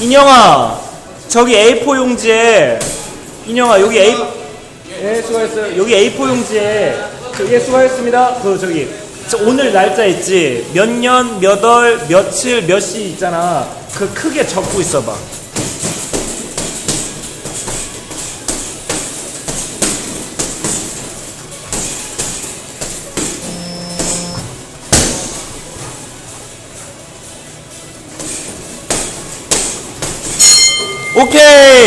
인영아 저기 A4 용지에 인영아 여기 A 예 수고했어요. 여기 A4 용지에 예 수고하셨습니다. 그 저기 저 오늘 날짜 있지? 몇 년 몇 월 며칠 몇 시 있잖아. 그 크게 적고 있어봐 Okay.